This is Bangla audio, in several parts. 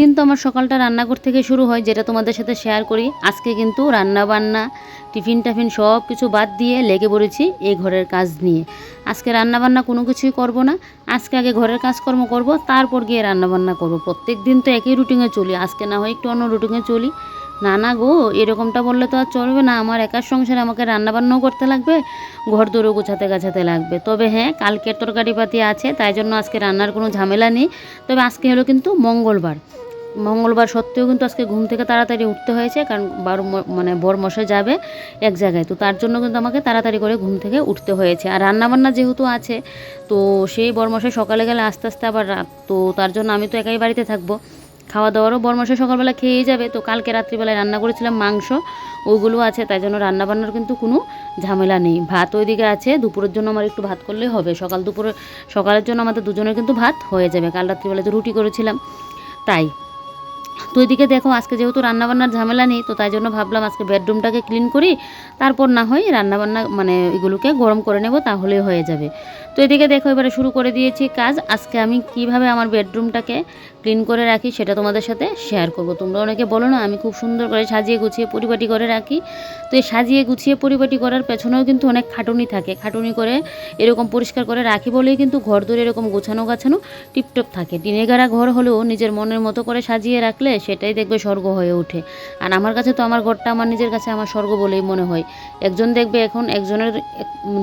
প্রত্যেক দিন তো আমার সকালটা রান্নাঘর থেকে শুরু হয়, যেটা তোমাদের সাথে শেয়ার করি। আজকে কিন্তু রান্না বান্না টিফিন টাফিন সব কিছু বাদ দিয়ে লেগে পড়েছি এই ঘরের কাজ নিয়ে। আজকে রান্না বান্না কোনো কিছুই করব না। আজকে আগে ঘরের কাজকর্ম করব, তারপর গিয়ে রান্না বান্না করব। প্রত্যেক দিন তো একই রুটিনে চলি, আজকে না হয় একটু অন্য রুটিনে চলি। না না গো, এরকমটা বললে তো আর চলবে না। আমার একার সংসারে আমাকে রান্নাবান্নাও করতে লাগবে ঘর দৌড়ো গোছাতে গাছাতে লাগবে। তবে হ্যাঁ কালকের তরকারি পাতি আছে, তাই জন্য আজকে রান্নার কোনো ঝামেলা নেই। তবে আজকে হলো কিন্তু মঙ্গলবার। মঙ্গলবার সত্ত্বেও কিন্তু আজকে ঘুম থেকে তাড়াতাড়ি উঠতে হয়েছে, কারণ বারো মানে বর যাবে এক জায়গায়। তো তার জন্য কিন্তু আমাকে তাড়াতাড়ি করে ঘুম থেকে উঠতে হয়েছে। আর রান্নাবান্না যেহেতু আছে, তো সেই বরমশাই সকালে গেলে আস্তে আস্তে আবার রাত তো তার জন্য আমি তো একাই বাড়িতে থাকব। খাওয়া দাওয়ারও বরমশাই সকালবেলা খেয়েই যাবে। তো কালকে রাত্রিবেলায় রান্না করেছিলাম মাংস, ওইগুলো আছে, তাই জন্য রান্নাবান্নার কিন্তু কোনো ঝামেলা নেই। ভাত ওইদিকে আছে, দুপুরের জন্য আমার একটু ভাত করলেই হবে। সকাল দুপুরে সকালের জন্য আমাদের দুজনের কিন্তু ভাত হয়ে যাবে। কাল রাত্রিবেলায় তো রুটি করেছিলাম। তাই তো এদিকে দেখো, আজকে যেহেতু রান্নাবান্নার ঝামেলা নেই, তো তাই জন্য ভাবলাম আজকে বেডরুমটাকে ক্লিন করি। তারপর না হয় রান্নাবান্না মানে এগুলোকে গরম করে নেব, তাহলে হয়ে যাবে। এদিকে দেখো, এবারে শুরু করে দিয়েছি কাজ। আজকে আমি কীভাবে আমার বেডরুমটাকে ক্লিন করে রাখি সেটা তোমাদের সাথে শেয়ার করব। তোমরা অনেকে বলো না, আমি খুব সুন্দর করে সাজিয়ে গুছিয়ে পরিপাটি করে রাখি। তো এই সাজিয়ে গুছিয়ে পরিপাটি করার পেছনেও কিন্তু অনেক খাটুনি থাকে। খাটুনি করে এরকম পরিষ্কার করে রাখি বলেই কিন্তু ঘর দূরে এরকম গোছানো গাছানো টিপটপ থাকে। টিনেগারা ঘর হলেও নিজের মনের মতো করে সাজিয়ে রাখলে সেটাই দেখবে স্বর্গ হয়ে ওঠে। আর আমার কাছে তো আমার ঘরটা আমার নিজের কাছে আমার স্বর্গ বলেই মনে হয়। একজন দেখবে এখন, একজনের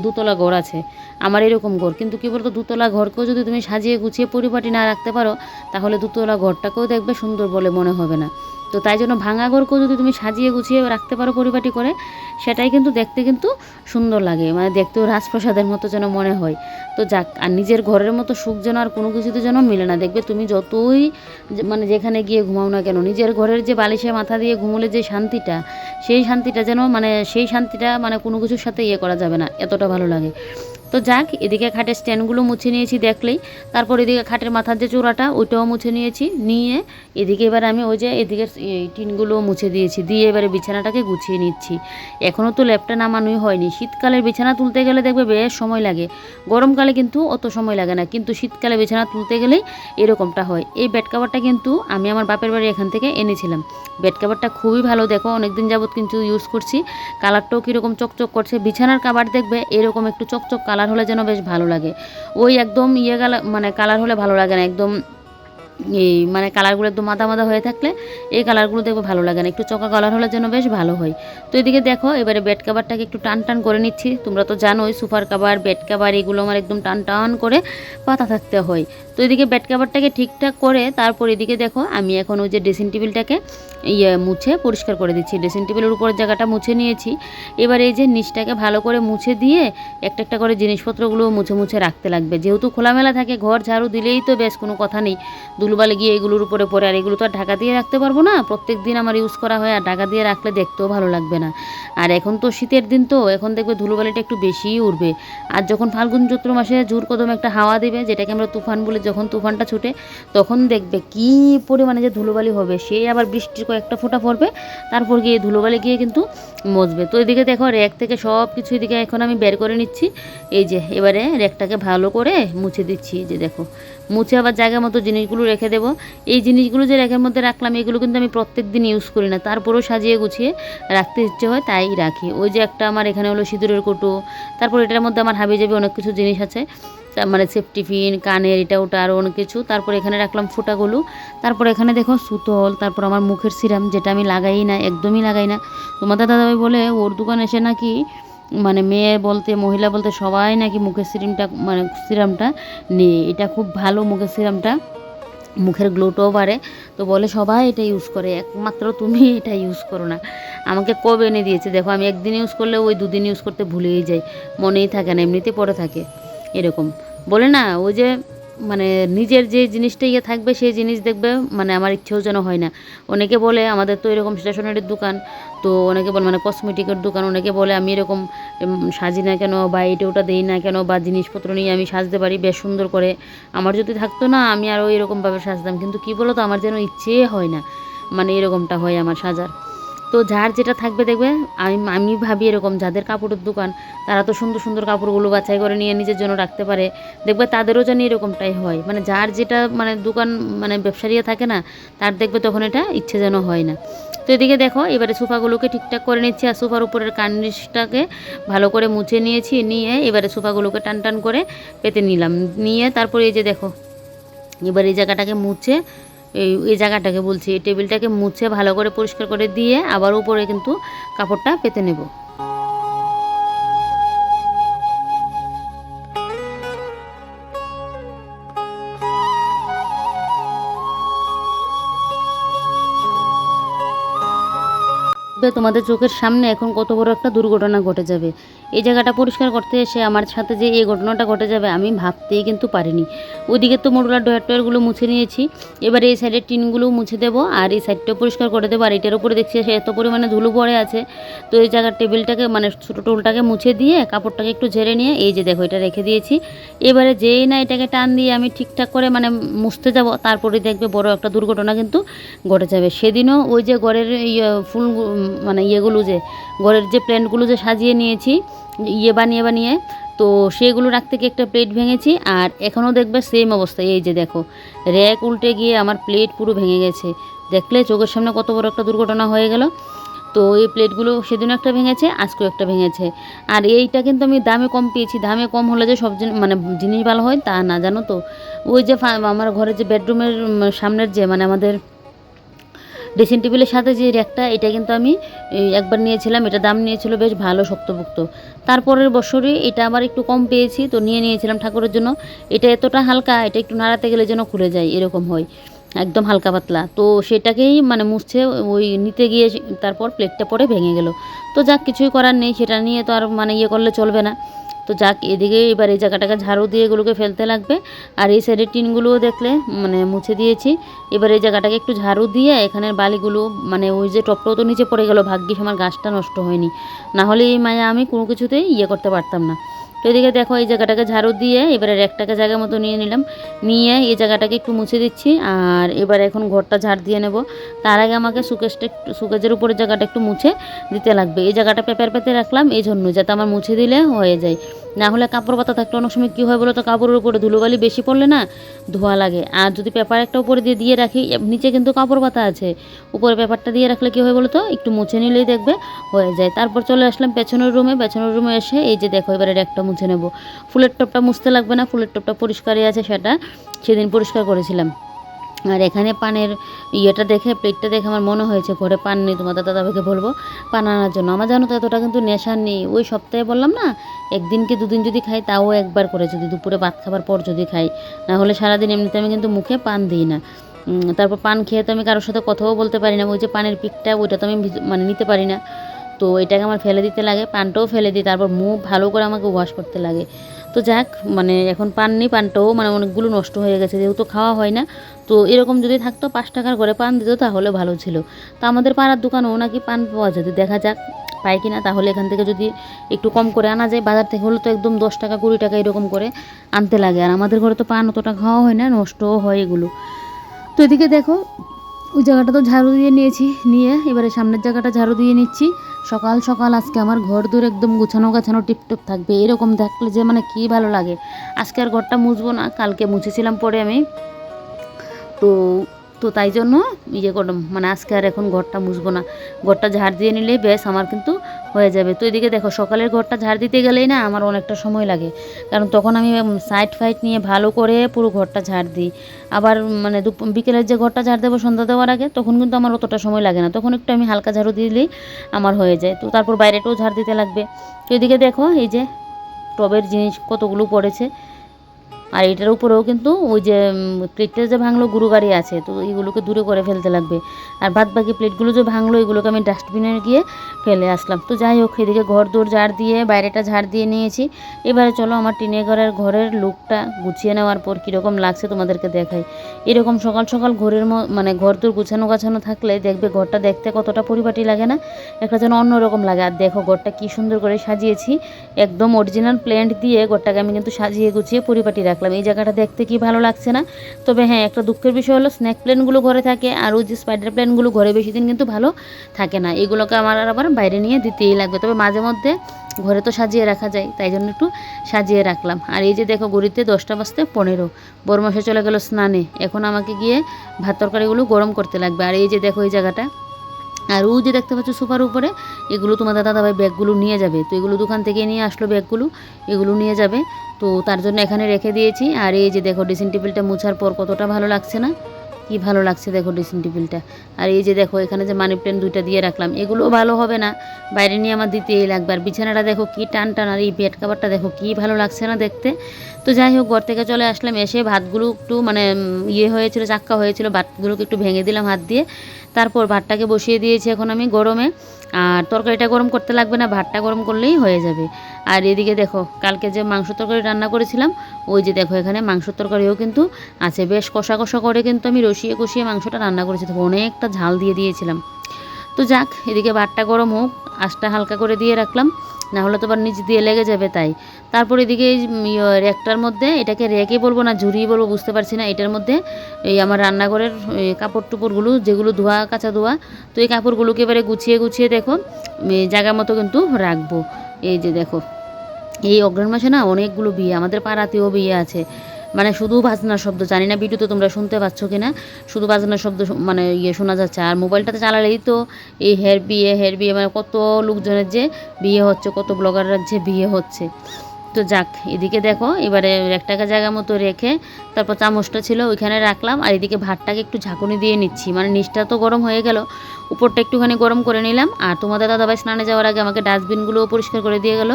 দুতলা ঘর আছে। আমার এরকম ঘর। কিন্তু কী বলতো, দুতলা ঘরকেও যদি তুমি সাজিয়ে গুছিয়ে পরিপাটি না রাখতে পারো, তাহলে দুতলা ঘরটাকেও দেখবে সুন্দর বলে মনে হবে না। তো তাই জন্য ভাঙা ঘরকেও যদি তুমি সাজিয়ে গুছিয়ে রাখতে পারো পরিপাটি করে, সেটাই কিন্তু দেখতে কিন্তু সুন্দর লাগে। মানে দেখতেও রাজপ্রসাদের মতো যেন মনে হয়। তো যাক, আর নিজের ঘরের মতো সুখ যেন আর কোনো কিছুতে যেন মিলে না। দেখবে তুমি যতই মানে যেখানে গিয়ে ঘুমাও না কেন, নিজের ঘরের যে বালিশে মাথা দিয়ে ঘুমোলে যে শান্তিটা, সেই শান্তিটা যেন মানে সেই শান্তিটা মানে কোনো কিছুর সাথে ইয়ে করা যাবে না, এতটা ভালো লাগে। তো যাক, এদিকে খাটের স্ট্যান্ডগুলো মুছে নিয়েছি দেখলেই। তারপর এদিকে খাটের মাথার যে চূড়াটা, ওইটাও মুছে নিয়েছি। নিয়ে এদিকে এবার আমি ওই যে এদিকে টিনগুলো মুছে দিয়েছি। দিয়ে এবারে বিছানাটাকে গুছিয়ে নিচ্ছি। এখনও তো ল্যাপটা নামানোই হয়নি। শীতকালের বিছানা তুলতে গেলে দেখবে বেশ সময় লাগে। গরমকালে কিন্তু অত সময় লাগে না। কিন্তু শীতকালে বিছানা তুলতে গেলেই এরকমটা হয়। এই বেড কাভারটা কিন্তু আমি আমার বাপের বাড়ি এখান থেকে এনেছিলাম। বেড কাভারটা খুবই ভালো। দেখো, অনেকদিন যাবত কিন্তু ইউজ করছি। কালারটাও কীরকম চকচক করছে। বিছানার কাভার দেখবে এরকম একটু চকচক কালার হলে যেন বেশ ভালো লাগে। ওই একদম ইয়ে কালার মানে কালার হলে ভালো লাগে না, একদম এই মানে কালারগুলো একদম মাদা মাদা হয়ে থাকলে এই কালারগুলো দেখব ভালো লাগে না, একটু চকা কালার হলে যেন বেশ ভালো হয়। তো এদিকে দেখো, এবারে বেড কাভারটাকে একটু টান টান করে নিচ্ছি। তোমরা তো জানোই, সুপার কাভার বেড কাভার এগুলো আমার একদম টান টান করে পাতা থাকতে হয়। তো এদিকে বেড কাভারটাকে ঠিকঠাক করে তারপর এদিকে দেখো আমি এখন ওই যে ড্রেসিং টেবিলটাকে ইয়ে মুছে পরিষ্কার করে দিচ্ছি। ড্রেসিং টেবিলের উপর জায়গাটা মুছে নিয়েছি। এবার এই যে নিচটাকে ভালো করে মুছে দিয়ে একটা একটা করে জিনিসপত্রগুলো মুছে মুছে রাখতে লাগবে। যেহেতু খোলামেলা থাকে, ঘর ঝাড়ু দিলেই তো বেশ কোনো কথা নেই। দুলবালে গিয়ে এগুলোর উপরে পরে আর এগুলো তো আর ঢাকা দিয়ে রাখতে পারব না। প্রত্যেক দিন আমার ইউজ করা হয়, আর ঢাকা দিয়ে রাখলে দেখতেও ভালো লাগবে না। আর এখন তো শীতের দিন তো, এখন দেখবে ধুলোবালিটা একটু বেশিই উঠবে আর যখন ফাল্গুন চৈত্র মাসে ঝুর কদম একটা হাওয়া দেবে, যেটাকে আমরা তুফান বলি যখন তুফানটা ছুটে, তখন দেখবে কি পরিমাণে যে ধুলোবালি হবে। সেই আবার বৃষ্টির কয়েকটা ফোঁটা পড়বে, তারপর গিয়ে ধুলোবালি গিয়ে কিন্তু মজবে। তো এদিকে দেখো, র্যাক থেকে সব কিছু এদিকে এখন আমি বের করে নিচ্ছি। এই যে, এবারে র্যাকটাকে ভালো করে মুছে দিচ্ছি। এই যে দেখো, মুছে আবার জায়গা মতো জিনিসগুলো রেখে দেবো। এই জিনিসগুলো যে র্যাকের মধ্যে রাখলাম, এগুলো কিন্তু আমি প্রত্যেক দিন ইউজ করি না। তারপরেও সাজিয়ে গুছিয়ে রাখতে ইচ্ছে হয়, তাই রাখি। ওই যে একটা আমার এখানে হলো সিঁদুরের কোটো, তারপর এটার মধ্যে আমার হাবি অনেক কিছু জিনিস আছে। মানে সেফটি পিন কানের এটা ওটা আরও অনেক কিছু। তারপর এখানে রাখলাম ফোটাগুলো। তারপর এখানে দেখো সুতল, তারপর আমার মুখের সিরাম, যেটা আমি লাগাই না, একদমই লাগাই না। তোমাদের দাদাভাই বলে, ওর দোকান এসে নাকি মানে মেয়ে বলতে, মহিলা বলতে সবাই নাকি মুখের সিরামটা মানে সিরামটা নেই এটা খুব ভালো মুখের সিরামটা। মুখের গ্লোটাও বাড়ে। তো বলে, সবাই এটা ইউজ করে। একমাত্র তুমি এটা ইউজ করো না। আমাকে কবে এনে দিয়েছে? দেখো, আমি একদিন ইউজ করলে ওই দুদিন ইউজ করতে ভুলেই যাই। মনেই থাকে না, এমনিতে পড়ে থাকে। এরকম। বলে না ওই যে মানে নিজের যে জিনিসটা ইয়ে থাকবে, সেই জিনিস দেখবে মানে আমার ইচ্ছেও যেন হয় না। অনেকে বলে, আমাদের তো এরকম স্টেশনারির দোকান, তো অনেকে বলে মানে কসমেটিকের দোকান, অনেকে বলে, আমি এরকম সাজি না কেন, বা এটা ওটা দেই না কেন, বা জিনিসপত্র নিয়ে আমি সাজতে পারি, বেশ সুন্দর করে। আমার যদি থাকতো না, আমি আরও এরকমভাবে সাজতাম। কিন্তু কী বলো তো আমার যেন ইচ্ছে হয় না মানে এরকমটা হয় আমার সাজার। তো যার যেটা থাকবে দেখবে, আমি আমি ভাবি এরকম যাদের কাপড়ের দোকান, তারা তো সুন্দর সুন্দর কাপড়গুলো বাছাই করে নিয়ে নিজের জন্য রাখতে পারে। দেখবে তাদেরও যেন এরকমটাই হয়। মানে যার যেটা মানে দোকান মানে ব্যবসায়ীরা থাকে না, তার দেখবে তখন এটা ইচ্ছে যেন হয় না। তো এদিকে দেখো, এবারে সোফাগুলোকে ঠিকঠাক করে নিচ্ছি আর সোফার উপরের কার্নিশটাকে ভালো করে মুছে নিয়েছি, নিয়ে এবারে সোফাগুলোকে টান টান করে পেতে নিলাম। নিয়ে তারপরে এই যে দেখো, এবার এই জায়গাটাকে মুছে এই এই জায়গাটাকে বলছি। এই টেবিলটাকে মুছে ভালো করে পরিষ্কার করে দিয়ে আবার উপরে কিন্তু কাপড়টা পেতে নেব। দেখবে তোমাদের চোখের সামনে এখন কত বড় একটা দুর্ঘটনা ঘটে যাবে। এই জায়গাটা পরিষ্কার করতে এসে আমার সাথে যে এই ঘটনাটা ঘটে যাবে আমি ভাবতেই কিন্তু পারিনি। ওইদিকে তো মডুলার ডয়ার টয়ারগুলো মুছে নিয়েছি। এবার এই সাইডের টিনগুলোও মুছে দেবো আর এই সাইডটাও পরিষ্কার করে দেবো। আর এটার উপরে দেখছি সে এত পরিমাণে ধুলো পড়ে আছে। তো এই জায়গার টেবিলটাকে মানে ছোটো টোলটাকে মুছে দিয়ে কাপড়টাকে একটু ঝেড়ে নিয়ে এই যে দেখো এটা রেখে দিয়েছি। এবারে যেই না এটাকে টান দিয়ে আমি ঠিকঠাক করে মানে মুছতে যাব তারপরে দেখবে বড় একটা দুর্ঘটনা কিন্তু ঘটে যাবে। সেদিনও ওই যে ঘরের ইয়ে ফুল মানে ইয়েগুলো যে, ঘরের যে প্ল্যান্টগুলো যে সাজিয়ে নিয়েছি ইয়ে বানিয়ে বানিয়ে, তো সেগুলো রাখতে গিয়ে একটা প্লেট ভেঙেছি আর এখনও দেখবে সেম অবস্থা। এই যে দেখো, র্যাক উল্টে গিয়ে আমার প্লেট পুরো ভেঙে গেছে। দেখলে চোখের সামনে কত বড় একটা দুর্ঘটনা হয়ে গেল। তো এই প্লেটগুলো সেদিনও একটা ভেঙেছে, আজকেও একটা ভেঙেছে। আর এইটা কিন্তু আমি দামে কম পেয়েছি। দামে কম হলে যে সব মানে জিনিস ভালো হয় তা না, জানো তো? ওই যে আমার ঘরের যে বেডরুমের সামনের যে মানে আমাদের ড্রেসিং টেবিলের সাথে যে র্যাকটা এটা কিন্তু আমি একবার নিয়েছিলাম, এটা দাম নিয়েছিল বেশ ভালো শক্তপোক্ত তারপরের বছরে এটা আবার একটু কম পেয়েছি, তো নিয়ে নিয়েছিলাম ঠাকুরের জন্য। এটা এতটা হালকা, এটা একটু নাড়াতে গেলে যেন খুলে যায়, এরকম হয়। একদম হালকা পাতলা। তো সেটাকেই মানে মুছছে ওই নিতে গিয়ে তারপর প্লেটটা পরে ভেঙে গেল। তো যাক, কিছুই করার নেই, সেটা নিয়ে তো আর মানে ইয়ে করলে চলবে না। তো যাক, এদিকে এবার এই জায়গাটাকে ঝাড়ু দিয়ে এগুলোকে ফেলতে লাগবে। আর এই সাইডের টিনগুলোও দেখলে মানে মুছে দিয়েছি। এবার এই জায়গাটাকে একটু ঝাড়ু দিয়ে এখানের বালিগুলো মানে ওই যে টপটাও তো নিচে পড়ে গেল, ভাগ্যিস আমার গাছটা নষ্ট হয়নি। না হলে এই মায়া আমি কোনো কিছুতেই ইয়ে করতে পারতাম না। তো এদিকে দেখো এই জায়গাটাকে ঝাড়ু দিয়ে এবারে একটাকে জায়গা মতো নিয়ে নিলাম। নিয়ে এই জায়গাটাকে একটু মুছে দিচ্ছি আর এবার এখন ঘরটা ঝাড় দিয়ে নেব। তার আগে আমাকে সুকেশটা একটু সুকেজের উপরে জায়গাটা একটু মুছে দিতে লাগবে। এই জায়গাটা পেপার পেতে রাখলাম, এই জন্য যাতে আমার মুছে দিলে হয়ে যায়। না হলে কাপড় পাতা থাকলে অনেক সময় কী হয় বলো তো, কাপড়ের উপরে ধুলোবালি বেশি পড়লে না ধোয়া লাগে। আর যদি পেপার একটা উপরে দিয়ে দিয়ে রাখি নিচে কিন্তু কাপড় পাতা আছে। উপরে পেপারটা দিয়ে রাখলে কী হয় বলো তো, একটু মুছে নিলেই দেখবে হয়ে যায়। তারপর চলে আসলাম পেছনের রুমে। পেছনের রুমে এসে এই যে দেখো, এবারে একটা মুছে নেব। ফুলের টপটা মুছতে লাগবে না, ফুলের টপটা পরিষ্কারই আছে সেটা। সেদিন পরিষ্কার করেছিলাম। আর এখানে পানের ইয়েটা দেখে প্লেটটা দেখে আমার মনে হয়েছে, ঘরে পান নেই, তোমাদের দাদাভাইকে বলব, পান আনার জন্য। আমার জানো তো এতটা কিন্তু নেশা নেই। ওই সপ্তাহে বললাম না, একদিন কি দুদিন যদি খাই, তাও একবার করে যদি দুপুরে ভাত খাবার পর যদি খাই। না হলে সারাদিন এমনিতে আমি কিন্তু মুখে পান দিই না। তারপর পান খেয়ে তো আমি কারোর সাথে কথাও বলতে পারি না। ওই যে পানের পিকটা, ওইটা তো আমি মানে নিতে পারি না। তো এটাকে আমার ফেলে দিতে লাগে, পানটাও ফেলে দিই, তারপর মুখ ভালো করে আমাকে ওয়াশ করতে লাগে। তো যাক মানে এখন পান নেই পানটাও মানে অনেকগুলো নষ্ট হয়ে গেছে, যেহেতু খাওয়া হয় না, তো এরকম যদি থাকতো পাঁচ টাকার করে পান দিত তাহলে ভালো ছিল। তো আমাদের পাড়ার দোকানেও নাকি পান পাওয়া যদি দেখা যাক পাই কিনা তাহলে এখান থেকে যদি একটু কম করে আনা যায়, বাজার থেকে হলে তো একদম দশ টাকা, কুড়ি টাকা এরকম করে আনতে লাগে। আর আমাদের ঘরে তো পান অতটা খাওয়া হয় না, নষ্টও হয় এগুলো। তো এদিকে দেখো, ওই জায়গাটা তো ঝাড়ু দিয়ে নিয়েছি, নিয়ে এবারে সামনের জায়গাটা ঝাড়ু দিয়ে নিচ্ছি। সকাল সকাল আজকে আমার ঘর দূর একদম গুছানো গাছানো টিপটপ থাকবে। এরকম দেখলে যে মানে কী ভালো লাগে? আজকে আর ঘরটা মুছবো না, কালকে মুছেছিলাম পরে আমি। তো তো তাই জন্য ইয়ে করলাম মানে আজকে আর এখন ঘরটা মুছবো না। ঘরটা ঝাড় দিয়ে নিলে বেশ আমার কিন্তু হয়ে যাবে। তো এদিকে দেখো, সকালের ঘরটা ঝাড় দিতে গেলেই না আমার অনেকটা সময় লাগে। কারণ তখন আমি সাইড ফাইড নিয়ে ভালো করে পুরো ঘরটা ঝাড় দিই। আবার মানে বিকেলের যে ঘরটা ঝাড় দেবো সন্ধ্যা দেওয়ার আগে, তখন কিন্তু আমার অতটা সময় লাগে না। তখন একটু আমি হালকা ঝাড়ু দিলেই আমার হয়ে যায়। তো তারপর বাইরেটাও ঝাড় দিতে লাগবে। তো এদিকে দেখো, এই যে টবের জিনিস কতগুলো পড়েছে। আর এটার উপরেও কিন্তু ওই যে প্লেটটা যে ভাঙলো, গুরু গাড়ি আছে, তো এগুলোকে দূরে করে ফেলতে লাগবে। আর বাদ বাকি প্লেটগুলো যে ভাঙলো, এগুলোকে আমি ডাস্টবিনে গিয়ে ফেলে আসলাম। তো যাই হোক, এদিকে ঘর দৌড় ঝাড় দিয়ে, বাইরেটা ঝাড় দিয়ে নিয়েছি। এবারে চলো আমার টিনে ঘরের ঘরের লুকটা গুছিয়ে নেওয়ার পর কীরকম লাগছে তোমাদেরকে দেখাই। এরকম সকাল সকাল ঘরের মানে ঘর দৌড় গুছানো গাছানো থাকলে দেখবে ঘরটা দেখতে কতটা পরিপাটি লাগে না? একটা যেন অন্যরকম লাগে। আর দেখো ঘরটা কী সুন্দর করে সাজিয়েছি। একদম অরিজিনাল প্ল্যান্ট দিয়ে ঘরটাকে আমি কিন্তু সাজিয়ে গুছিয়ে পরিপাটি রাখছি। রাখলাম এই জায়গাটা দেখতে কি ভালো লাগছে না? তবে হ্যাঁ একটা দুঃখের বিষয় হলো, স্ন্যাক প্লেনগুলো ঘরে থাকে আর ওই যে স্পাইডার প্লেনগুলো ঘরে বেশি দিন কিন্তু ভালো থাকে না। এগুলোকে আমার আবার বাইরে নিয়ে দিতেই লাগবে। তবে মাঝে মধ্যে ঘরে তো সাজিয়ে রাখা যায়, তাই জন্য একটু সাজিয়ে রাখলাম। আর এই যে দেখো গড়িতে দশটা বাজতে পনেরো। বড় মাসে চলে গেল স্নানে। এখন আমাকে গিয়ে ভাত তরকারিগুলো গরম করতে লাগবে। আর এই যে দেখো, এই জায়গাটা আর ও যে দেখতে পাচ্ছ সোফার উপরে, এগুলো তোমার দাদা ভাই ব্যাগগুলো নিয়ে যাবে। তো এগুলো দোকান থেকে নিয়ে আসলো ব্যাগগুলো, এগুলো নিয়ে যাবে। তো তার জন্য এখানে রেখে দিয়েছি। আর এই যে দেখো ড্রেসিং টেবিলটা মোছার পর কতটা ভালো লাগছে না? কি ভালো লাগছে দেখো ড্রেসিং টেবিলটা আর এই যে দেখো এখানে যে মানি প্ল্যান্ট দুইটা দিয়ে রাখলাম এগুলোও ভালো হবে না। বাইরে নিয়ে আমার দিতেই লাগবে। আর বিছানাটা দেখো কি টান টান আর এই বেড কাভারটা দেখো কি ভালো লাগছে না দেখতে। তো যাই হোক, ঘর থেকে চলে আসলাম, এসে ভাতগুলো একটু মানে ইয়ে হয়েছিল, চাক্কা হয়েছিল, ভাতগুলোকে একটু ভেঙে দিলাম হাত দিয়ে। তারপর ভাতটাকে বসিয়ে দিয়েছি এখন আমি গরমে। আর তরকারিটা গরম করতে লাগবে না, ভাতটা গরম করলেই হয়ে যাবে। আর এদিকে দেখো, কালকে যে মাংস তরকারি রান্না করেছিলাম, ওই যে দেখো এখানে মাংস তরকারিও কিন্তু আছে। বেশ কষা কষা করে কিন্তু আমি রসিয়ে কষিয়ে মাংসটা রান্না করেছি। অনেকটা ঝাল দিয়ে দিয়েছিলাম। তো যাক, এদিকে ভাতটা গরম হোক, আঁচটা হালকা করে দিয়ে রাখলাম। না হলে তো আবার নিচ দিয়ে লেগে যাবে তাই। তারপর এদিকে এই ইয়ে র্যাকটার মধ্যে, এটাকে র্যাকে বলব না ঝুড়ি বলব, বুঝতে পারছি না, এটার মধ্যে এই আমার রান্নাঘরের কাপড় টুপড়গুলো যেগুলো ধোয়া, কাঁচা ধোয়া, তো এই কাপড়গুলোকে এবারে গুছিয়ে গুছিয়ে দেখো জায়গা মতো কিন্তু রাখব। এই যে দেখো, এই অগ্রহণ মাসে না অনেকগুলো বিয়ে, আমাদের পাড়াতেও বিয়ে আছে। মানে শুধু বাজনার শব্দ, জানি না ভিডিওতে তোমরা শুনতে পাচ্ছ কি না শুধু বাজনার শব্দ মানে ইয়ে শোনা যাচ্ছে, আর মোবাইলটাতে চালালেই তো এই হের বিয়ে হের বিয়ে মানে কত লোকজনের যে বিয়ে হচ্ছে, কত ব্লগাররা যে বিয়ে হচ্ছে। তো যাক, এদিকে দেখো, এবারে একটাকা জায়গা মতো রেখে তারপর চামচটা ছিল ওইখানে রাখলাম আর এদিকে ভাতটাকে একটু ঝাঁকুনি দিয়ে নিচ্ছি। মানে নিচটা তো গরম হয়ে গেল, উপরটা একটুখানি গরম করে নিলাম। আর তোমাদের দাদাভাই স্নানে যাওয়ার আগে আমাকে ডাস্টবিনগুলোও পরিষ্কার করে দিয়ে গেল।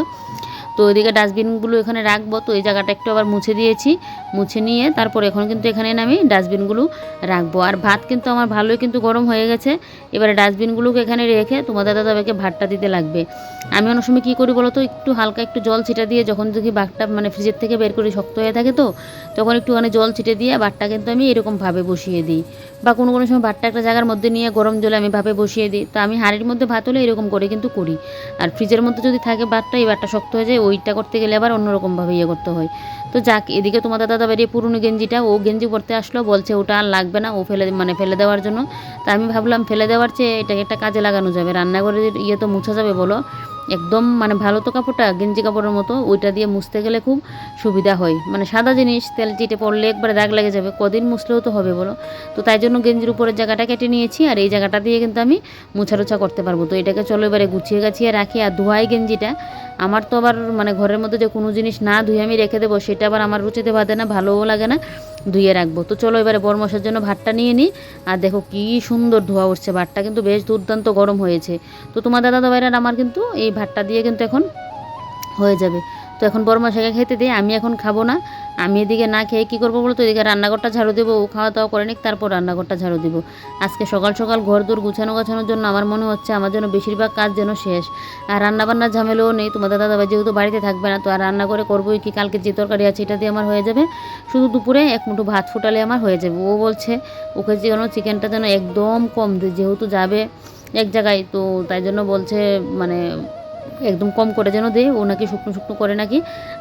তো ওইদিকে ডাস্টবিনগুলো এখানে রাখব। তো এই জায়গাটা একটু আবার মুছে দিয়েছি, মুছে নিয়ে তারপর এখন কিন্তু এখানে আমি ডাস্টবিনগুলো রাখব। আর ভাত কিন্তু আমার ভালোই কিন্তু গরম হয়ে গেছে। এবারে ডাস্টবিনগুলোকে এখানে রেখে তোমাদের দাদাভাইকে ভাতটা দিতে লাগবে। আমি অনেক সময় কী করি বলো তো, একটু হালকা একটু জল ছিটা দিয়ে যখন দেখি বাঘটা মানে ফ্রিজের থেকে বের করে শক্ত হয়ে থাকে তো, তখন একটুখানি জল ছিটে দিয়ে বাটটা কিন্তু আমি এরকম ভাবে বসিয়ে দিই। বা কোনো কোনো সময় ভাতটা একটা জায়গার মধ্যে নিয়ে গরম জলে আমি ভাবে বসিয়ে দিই। তো আমি হাঁড়ির মধ্যে ভাত হলে এরকম করে কিন্তু করি। আর ফ্রিজের মধ্যে যদি থাকে ভাতটা, এই ভাতটা শক্ত হয়ে যায় ওইটা করতে গেলে আবার অন্যরকমভাবে ইয়ে করতে হয়। তো যাক, এদিকে তোমাদের দাদা বেরিয়ে পুরনো গেঞ্জিটা, ও গেঞ্জি পরতে আসলো, বলছে ওটা আর লাগবে না, ও ফেলে মানে ফেলে দেওয়ার জন্য। তা আমি ভাবলাম ফেলে দেওয়ার চেয়ে এটাকে একটা কাজে লাগানো যাবে, রান্নাঘরের ইয়ে তো মুছা যাবে বলো। একদম মানে ভালো তো কাপড়টা, গেঞ্জি কাপড়ের মতো, ওইটা দিয়ে মুছতে গেলে খুব সুবিধা হয়। মানে সাদা জিনিস, তেল চিটে পড়লে একবারে দাগ লেগে যাবে, কদিন মুছলেও তো হবে বলো। তো তাই জন্য গেঞ্জির উপরের জায়গাটা কেটে নিয়েছি, আর এই জায়গাটা দিয়ে কিন্তু আমি মুছারুছা করতে পারব। তো এটাকে চলো এবারে গুছিয়ে গাছিয়ে রাখি, আর ধোয়াই গেঞ্জিটা। আমার তো আবার মানে ঘরের মধ্যে যে কোনো জিনিস না ধুয়ে আমি রেখে দেবো, সেটা আবার আমার রুচিতে বাঁধে না, ভালোও লাগে না, ধুয়ে রাখব। তো চলো এবারে বড় মশার জন্য ভাতটা নিয়ে নিই, আর দেখো কি সুন্দর ধোয়া উঠছে, ভাতটা কিন্তু বেশ দুর্দান্ত গরম হয়েছে। তো তোমার দাদা দাদাভাইরা আমার কিন্তু এই ভাতটা দিয়ে কিন্তু এখন হয়ে যাবে। তো এখন বড় মশাইকে খেতে দিই, আমি এখন খাব না। আমি এদিকে না খেয়ে কী করব বলো তো এদিকে রান্নাঘরটা ঝাড়ু দেবো, ও খাওয়া দাওয়া করে নিক, তারপর রান্নাঘরটা ঝাড়ু দেবো। আজকে সকাল সকাল ঘর দূর গুছানো গাছানোর জন্য আমার মনে হচ্ছে আমার জন্য বেশিরভাগ কাজ যেন শেষ। আর রান্নাবান্নার ঝামেলাও নেই, তোমাদের দাদাভাই যেহেতু বাড়িতে থাকবে না, তো আর রান্না করে করবোই কি, কালকে যে তরকারি আছে এটা দিয়ে আমার হয়ে যাবে। শুধু দুপুরে এক মুঠো ভাত ফুটালে আমার হয়ে যাবে। ও বলছে, ওকে যেন চিকেনটা যেন একদম কম যেহেতু যাবে এক জায়গায়, তো তাই জন্য বলছে মানে একদম কম করে যেন দেয়, ও নাকি শুকনো শুকনো করে নাকি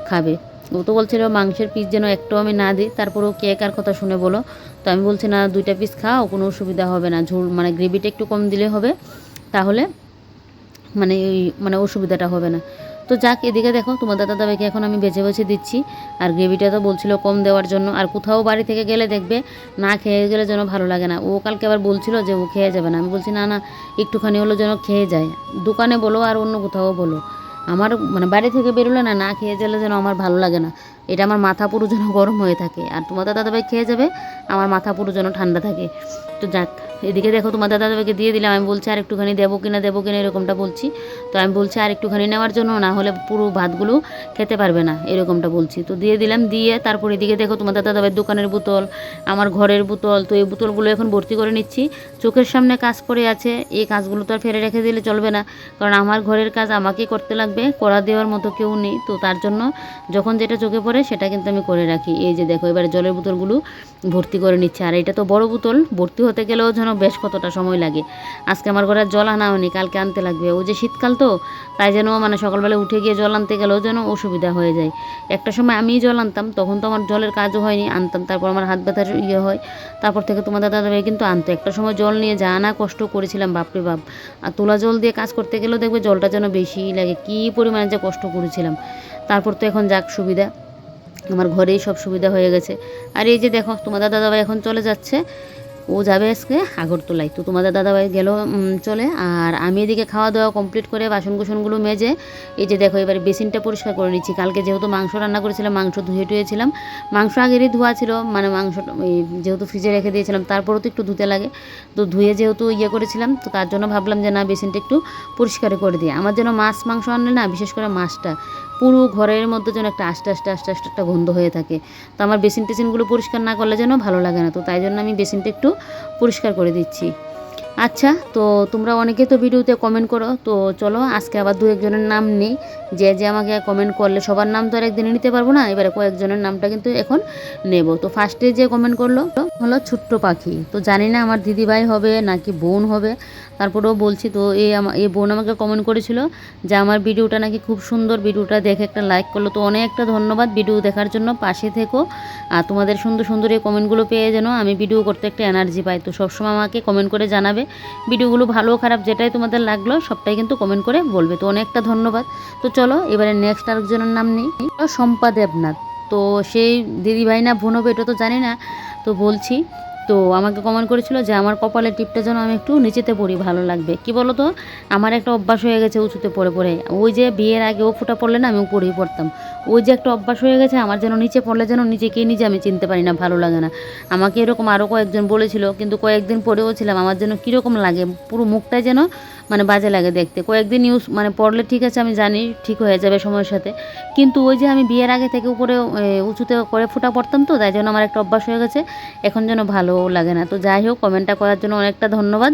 খাবে। ও তো বলছিল মাংসের পিস যেন একটাও আমি না দিই তারপরেও কেক আর কথা শুনে বলো। তো আমি বলছি, না, দুইটা পিস খাও, কোনো অসুবিধা হবে না, ঝোল মানে গ্রেভিটা একটু কম দিলে হবে, তাহলে মানে ওই মানে অসুবিধাটা হবে না। তো যাক, এদিকে দেখো, তোমার দাদা দাদাভাইকে এখন আমি বেছে বেছে দিচ্ছি। আর গ্রেভিটা তো বলছিল কম দেওয়ার জন্য। আর কোথাও বাড়ি থেকে গেলে দেখবে, না খেয়ে গেলে যেন ভালো লাগে না। ও কালকে আবার বলছিল যে ও খেয়ে যাবে না। আমি বলছি, না না, একটুখানি হলো যেন খেয়ে যায়। দোকানে বলো আর অন্য কোথাও বলো। আমার মানে বাড়ি থেকে বেরোলে না না খেয়ে গেলে যেন আমার ভালো লাগে না। এটা আমার মাথা পুরো যেন গরম হয়ে থাকে। আর তোমাদের দাদাভাই খেয়ে যাবে, আমার মাথা পুরো যেন ঠান্ডা থাকে। তো যাক এদিকে দেখো তোমার দাদা দাদাভাইকে দিয়ে দিলাম। আমি বলছি, আর একটুখানি দেবো কিনা দেবো কিনা এরকমটা বলছি। তো আমি বলছি, আর একটুখানি নেওয়ার জন্য না হলে পুরো ভাতগুলো খেতে পারবে না, এরকমটা বলছি। তো দিয়ে দিলাম, দিয়ে তারপর এদিকে দেখো তোমার দাদা দাদাভাইয়ের দোকানের বোতল, আমার ঘরের বোতল। তো এই বোতলগুলো এখন ভর্তি করে নিচ্ছি। চোখের সামনে কাজ পড়ে আছে। এই কাজগুলো তো আর ফেলে রেখে দিলে চলবে না। কারণ আমার ঘরের কাজ আমাকেই করতে লাগবে। করা দেওয়ার মতো কেউ নেই। তো তার জন্য যখন যেটা চোখে পড়ে সেটা কিন্তু আমি করে রাখি। এই যে দেখো, এবারে জলের বোতলগুলো ভর্তি করে নিচ্ছে। আর এটা তো বড় বোতল। ভর্তি হতে গেলেও যেন বেশ কতটা সময় লাগে। আজকে আমার ঘরে জল আনা হয়নি, কালকে আনতে লাগবে। ও যে শীতকাল তো, তাই যেন মানে সকালবেলা উঠে গিয়ে জল আনতে গেলেও যেন অসুবিধা হয়ে যায়। একটা সময় আমিই জল আনতাম, তখন তো আমার জলের কাজও হয়নি, আনতাম, তারপর আমার হাত ব্যথার ইয়ে হয়। তারপর থেকে তোমার দাদা ভাই কিন্তু আনতো। একটা সময় জল নিয়ে যা না কষ্ট করেছিলাম, বাপরে বাপ। আর তোলা জল দিয়ে কাজ করতে গেলেও দেখবে জলটা যেন বেশি লাগে, কী পরিমাণে যে কষ্ট করেছিলাম। তারপর তো এখন যাক সুবিধা। আমার ঘরেই সব সুবিধা হয়ে গেছে। আর এই যে দেখো, তোমাদের দাদাভাই এখন চলে যাচ্ছে। ও যাবে আজকে আগরতলায়। তো তোমাদের দাদাভাই গেল চলে। আর আমি এদিকে খাওয়া দাওয়া কমপ্লিট করে বাসন কুসনগুলো মেজে, এই যে দেখো, এবারে বেসিনটা পরিষ্কার করে নিচ্ছি। কালকে যেহেতু মাংস রান্না করেছিলাম, মাংস ধুয়ে টুয়েছিলাম। মাংস আগেরই ধোয়া ছিল মানে মাংস যেহেতু ফ্রিজে রেখে দিয়েছিলাম, তারপরও তো একটু ধুতে লাগে। তো ধুয়ে যেহেতু ইয়ে করেছিলাম, তো তার জন্য ভাবলাম যে না, বেসিনটা একটু পরিষ্কার করে দিই। আমার যেন মাছ মাংস আনলে না, বিশেষ করে মাছটা পুরো ঘরের মধ্যে যেন একটা আস্তে আস্তে আস্তে আস্তে একটা গন্ধ হয়ে থাকে। তো আমার বেসিন টেসিনগুলো পরিষ্কার না করলে যেন ভালো লাগে না। তো তাই জন্য আমি বেসিনটা একটু পরিষ্কার করে দিচ্ছি। আচ্ছা তো তোমরা অনেকে তো ভিডিওতে কমেন্ট করো, তো চলো আজকে আবার দু একজনের নাম নেই। যে যে আমাকে কমেন্ট করলে সবার নাম তো আর একদিনে নিতে পারব না, এবারে কয়েকজনের নামটা কিন্তু এখন নেব। তো ফার্স্টে যে কমেন্ট করল, হলো ছোট্ট পাখি। তো জানি না আমার দিদিভাই হবে নাকি বোন হবে, তারপরেও বলছি, তো এই আমা- এই বোন আমাকে কমেন্ট করেছিল যে আমার ভিডিওটা নাকি খুব সুন্দর, ভিডিওটা দেখে একটা লাইক করল। তো অনেকটা ধন্যবাদ ভিডিও দেখার জন্য, পাশে থেকো। আর তোমাদের সুন্দর সুন্দর এই কমেন্টগুলো পেয়ে যেন আমি ভিডিও করতে একটা এনার্জি পাই। তো সবসময় আমাকে কমেন্ট করে জানাবে ভিডিওগুলো ভালো খারাপ যেটাই তোমাদের লাগল, সবটাই কিন্তু কমেন্ট করে বলবে। তো অনেকটা ধন্যবাদ। তো চলো, এবারে নেক্সট আরেকজনের নাম নেই। শম্পা দেবনাথ। তো সেই দিদিভাই না বোন এটা তো জানি না। তো বলছি, তো আমাকে কমেন্ট করেছিল যে আমার কপালের টিপটা যেন আমি একটু নিচেতে পড়ি, ভালো লাগবে। কি বলো তো আমার একটা অভ্যাস হয়ে গেছে উঁচুতে পড়ে পড়ে। ওই যে বিয়ের আগে ও ফুটা পড়লে না আমি উপরেই পড়তাম। ওই যে একটা অভ্যাস হয়ে গেছে, আমার যেন নিচে পড়লে যেন নিজেকে নিজে আমি চিনতে পারি না, ভালো লাগে না। আমাকে এরকম আরও কয়েকজন বলেছিল, কিন্তু কয়েকদিন পরেও ছিলাম, আমার যেন কীরকম লাগে, পুরো মুখটাই যেন মানে বাজে লাগে দেখতে। কয়েকদিন ইউজ মানে পড়লে ঠিক আছে, আমি জানি ঠিক হয়ে যাবে সময়ের সাথে। কিন্তু ওই যে আমি বিয়ের আগে থেকে উপরে উঁচুতে করে ফোটা পড়তাম তো, তাই জন্য আমার একটা অভ্যাস হয়ে গেছে, এখন যেন ভালো লাগে না। তো যাই হোক কমেন্টটা করার জন্য অনেকটা ধন্যবাদ।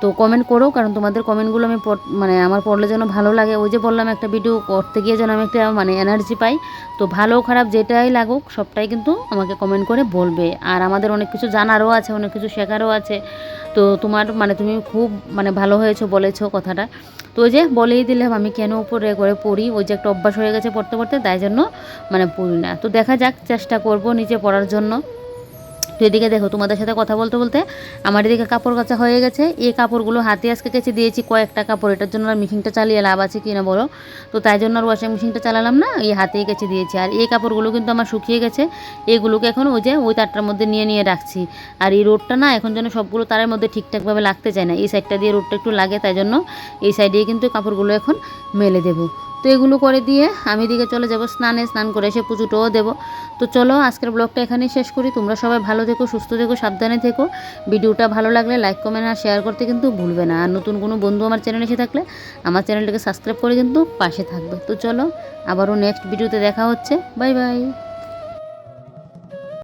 তো কমেন্ট করো, কারণ তোমাদের কমেন্টগুলো আমি মানে আমার পড়লে যেন ভালো লাগে। ওই যে বললাম, একটা ভিডিও করতে গিয়ে যেন আমি একটা মানে এনার্জি পাই। তো ভালো খারাপ যেটাই লাগুক, সবটাই কিন্তু আমাকে কমেন্ট করে বলবে। আর আমাদের অনেক কিছু জানারও আছে, অনেক কিছু শেখারও আছে। তো তোমার মানে তুমি খুব মানে ভালো হয়েছো বলেছ কথাটা। তো ওই যে বলেই দিলাম, আমি কেন উপরে করে পড়ি? ওই যে একটা অভ্যাস হয়ে গেছে পড়তে পড়তে, তাই জন্য মানে পড়ি না। তো দেখা যাক, চেষ্টা করব নিচে পড়ার জন্য। তো এদিকে দেখো, তোমাদের সাথে কথা বলতে বলতে আমার এদিকে কাপড় কাচা হয়ে গেছে। এই কাপড়গুলো হাতে আজকে কেচে দিয়েছি কয়েকটা কাপড়। এটার জন্য আর মেশিনটা চালিয়ে লাভ আছে কিনা বলো? তো তাই জন্য আর ওয়াশিং মেশিনটা চালালাম না, এই হাতেই কেচে দিয়েছি। আর এই কাপড়গুলো কিন্তু আমার শুকিয়ে গেছে। এইগুলোকে এখন ওই যে ওই তারটার মধ্যে নিয়ে নিয়ে রাখছি। আর এই রোডটা না এখন যেন সবগুলো তারের মধ্যে ঠিকঠাকভাবে লাগতে চায় না। এই সাইডটা দিয়ে রোডটা একটু লাগে, তাই জন্য এই সাইডেই কিন্তু কাপড়গুলো এখন মেলে দেবো। তো এগুলো করে দিয়ে আমি এদিকে চলে যাব স্নানে, স্নান করে এসে পুজোটাও দেবো। তো চলো আজকের ব্লগটা এখানেই শেষ করি। তোমরা সবাই ভালো থেকো, সুস্থ থেকো, সাবধানে থেকো। ভিডিওটা ভালো লাগলে লাইক, কমেন্ট আর শেয়ার করতে কিন্তু ভুলবে না। আর নতুন কোনো বন্ধু আমার চ্যানেলে এসে থাকলে আমার চ্যানেলটাকে সাবস্ক্রাইব করে কিন্তু পাশে থাকবে। তো চলো আবারও নেক্সট ভিডিওতে দেখা হচ্ছে। Bye bye